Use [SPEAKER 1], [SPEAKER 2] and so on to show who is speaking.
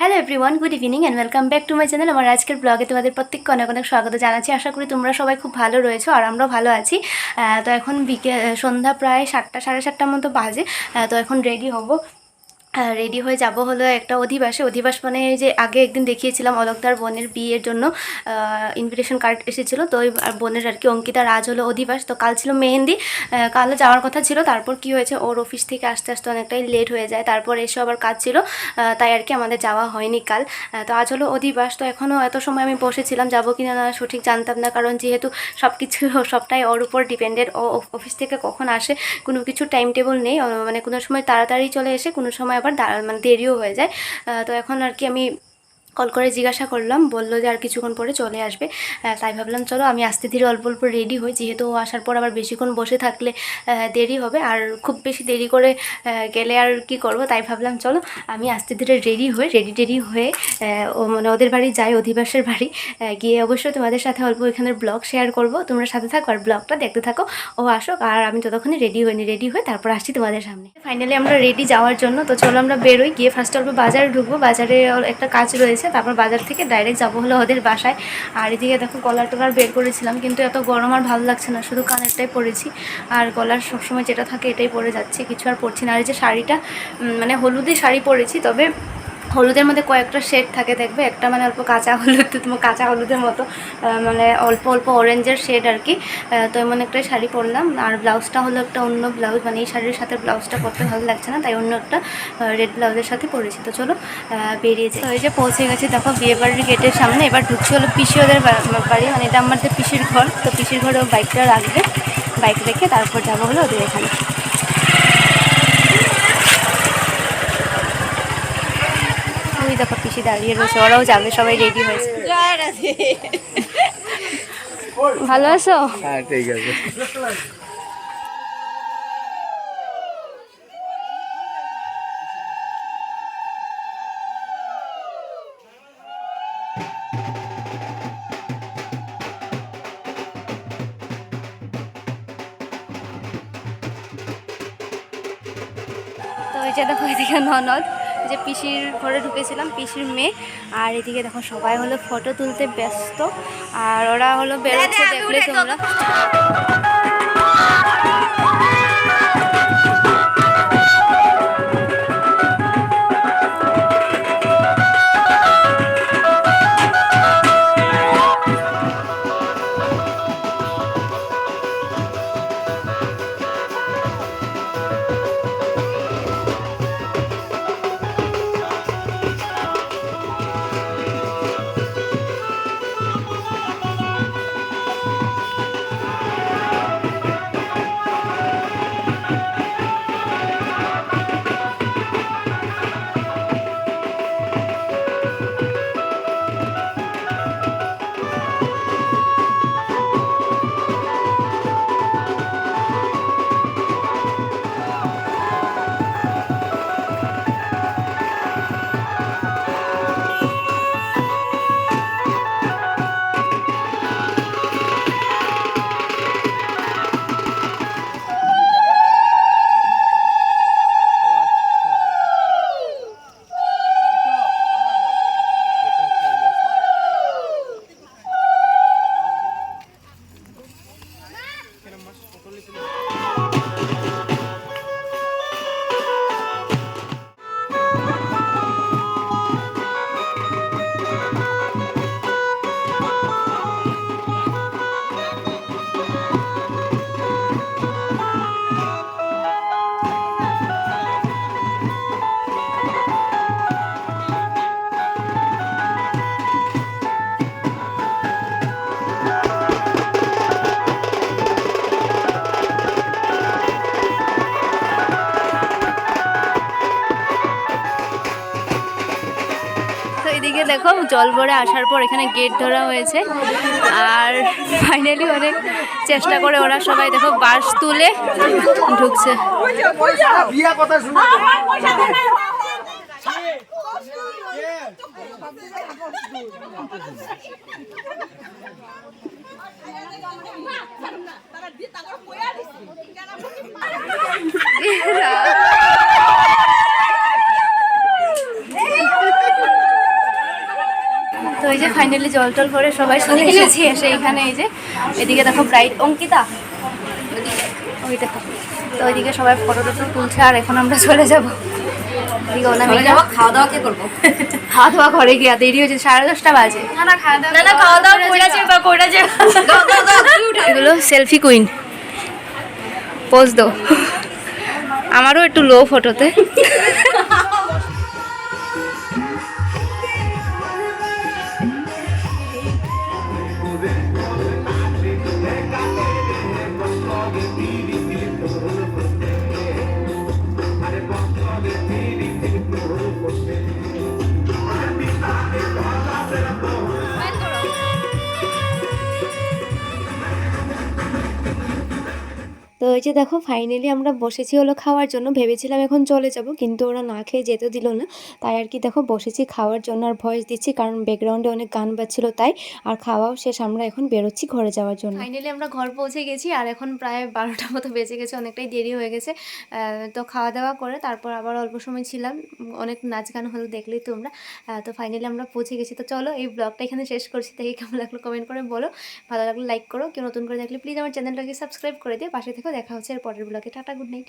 [SPEAKER 1] Hello everyone good evening and welcome back to my channel আমার আজকের ব্লগে তোমাদের প্রত্যেককে অনেক অনেক স্বাগত জানাচ্ছি। আশা করি তোমরা সবাই খুব ভালো রয়েছো আর আমরাও ভালো আছি। তো এখন বিকে সন্ধ্যা প্রায় সাতটা, সাড়ে সাতটার মতো বাজে। তো এখন রেডি হব। রেডি হয়ে যাব হলো একটা অধিবাসে। অধিবাস মানে যে আগে একদিন দেখিয়েছিলাম অলকদার বোনের বিয়ের জন্য ইনভিটেশন কার্ড এসেছিল। তো ওই বোনের আর কি অঙ্কিতা আজ হলো অধিবাস। তো কাল ছিল মেহেন্দি কালও যাওয়ার কথা ছিল। তারপর কি হয়েছে? ওর অফিস থেকে আসতে আসতে অনেকটাই লেট হয়ে যায়। তারপর এসে আবার কাজ ছিল। তাই আর কি আমাদের যাওয়া হয়নি কাল। তো আজ হলো অধিবাস। তো এখনও এত সময় আমি বসেছিলাম। যাব কি না না সঠিক জানতাম না। কারণ যেহেতু সব কিছু সবটাই ওর উপর ডিপেন্ডেড ও অফিস থেকে কখন আসে? কোনো কিছু টাইম টেবল নেই মানে কোনো সময় তাড়াতাড়ি চলে এসে, কোনো সময় আবার মানে দেরিও হয়ে যায়। তো এখন আর কি আমি কল করে জিজ্ঞাসা করলাম, বলল যে আর কিছুক্ষণ পরে চলে আসবে। তাই ভাবলাম চলো আমি আস্তে ধীরে অল্প অল্প রেডি হই, যেহেতু ও আসার পর আবার বেশিক্ষণ বসে থাকলে দেরি হবে। আর খুব বেশি দেরি করে গেলে আর কি করব তাই ভাবলাম চলো আমি আস্তে ধীরে রেডি হয়ে রেডি টেডি হয়ে ও মানে ওদের বাড়ি যাই, অধিবাসের বাড়ি। গিয়ে অবশ্যই তোমাদের সাথে অল্প এখানের ব্লগ শেয়ার করব। তোমরা সাথে থাকো আর ব্লগটা দেখতে থাকো, ও আসুক। আর আমি ততক্ষণে রেডি হইনি রেডি হয়ে তারপর আসছি তোমাদের সামনে। ফাইনালি আমরা রেডি যাওয়ার জন্য, তো চলো আমরা বেরোই। গিয়ে ফার্স্ট অল্প বাজারে ঢুকবো। বাজারে একটা কাজ রয়েছে। তারপর বাজার থেকে ডাইরেক্ট যাব হলো ওদের বাসায়। আর এদিকে দেখো কলার টলার বের করেছিলাম, কিন্তু এত গরম আর ভালো লাগছে না, শুধু কানেরটাই পরেছি। আর গলার সবসময় যেটা থাকে এটাই পরে যাচ্ছে, কিছু আর পরছি না। আর এই যে শাড়িটা মানে হলুদই শাড়ি পরেছি, তবে হলুদের মধ্যে কয়েকটা শেড থাকে দেখবে? একটা মানে অল্প কাঁচা হলুদ তোমার কাঁচা হলুদের মতো মানে অল্প অল্প অরেঞ্জের শেড আর কি তো এমন একটা শাড়ি পরলাম। আর ব্লাউজটা হলো একটা অন্য ব্লাউজ মানে এই শাড়ির সাথে ব্লাউজটা পরতে ভালো লাগছে না তাই অন্য একটা রেড ব্লাউজের সাথে পরেছি। তো চলো আহ, বেরিয়ে যাই। তো এই যে পৌঁছে গেছি দেখো বিয়ে বাড়ির গেটের সামনে। এবার ঢুকছি হলো পিসি ওদের বাড়ি মানে এটা আমাদের পিসির ঘর। তো পিসির ঘরে বাইকটা রাখবে। বাইক রেখে তারপর যাব হলো ওদের এখানে। ওই দাঁড়িয়ে রয়েছে ওরাও যাবে সবাই রেডি হয়েছে। ভালো আছো?
[SPEAKER 2] হ্যাঁ ঠিক আছে।
[SPEAKER 1] তো ওই যে দেখো এদিকে ননদ। যে পিসির ঘরে ঢুকেছিলাম পিসির মেয়ে। আর এদিকে দেখো সবাই হলো ফটো তুলতে ব্যস্ত। আর ওরা হলো বেরোচ্ছে দেখলে তোমরা। দেখো, জল ভরে আসার পর এখানে গেট ধরা হয়েছে। আর ফাইনালি অনেক চেষ্টা করে ওরা সবাই দেখো বাস তুলে ঢুকছে।
[SPEAKER 2] কথা শুনো
[SPEAKER 1] ওই যে ফাইনালি জল টল করে সবাই চলে এসেছি এসে এখানে এই যে এদিকে দেখো ব্রাইট অঙ্কিতা। ওই দেখো তো ওইদিকে সবাই ফটো টটো তুলছে আর এখন আমরা চলে যাব।
[SPEAKER 3] যাব খাওয়া দাওয়া কে করব?
[SPEAKER 1] খাওয়া দাওয়া গিয়া দেরি হয়েছে সাড়ে দশটা বাজে।
[SPEAKER 3] না না খাওয়া দাওয়া
[SPEAKER 1] না না খাওয়া দাওয়া করেছে এগুলো সেলফি কুইন পোজ দো আমারও একটু লো ফটোতে তো ওই যে দেখো ফাইনালি আমরা বসেছি হলো খাওয়ার জন্য। ভেবেছিলাম এখন চলে যাব, কিন্তু ওরা না খেয়ে যেতে দিল না। তাই আর কি দেখো, বসেছি খাওয়ার জন্য আর ভয়েস দিচ্ছি, কারণ ব্যাকগ্রাউন্ডে অনেক গান বাজছিল তাই। আর খাওয়াও শেষ, আমরা এখন বেরোচ্ছি ঘরে যাওয়ার জন্য। ফাইনালি আমরা ঘর পৌঁছে গেছি, আর এখন প্রায় বারোটা মতো বেজে গেছে, অনেকটাই দেরি হয়ে গেছে। তো খাওয়া দাওয়া করে তারপর আবার অল্প সময় ছিলাম। অনেক নাচ গান হলো দেখলেই তোমরা। তো ফাইনালি আমরা পৌঁছে গেছি। তো চলো, এই ব্লগটা এখানে শেষ করছি। দেখে কেমন লাগল কমেন্ট করে বলো। ভালো লাগল লাইক করো। কেউ নতুন করে দেখলে প্লিজ আমার চ্যানেলটাকে সাবস্ক্রাইব করে দিয়ে পাশে থেকেও দেখা হচ্ছে। আর পরের ব্লগে টাটা গুড নাইট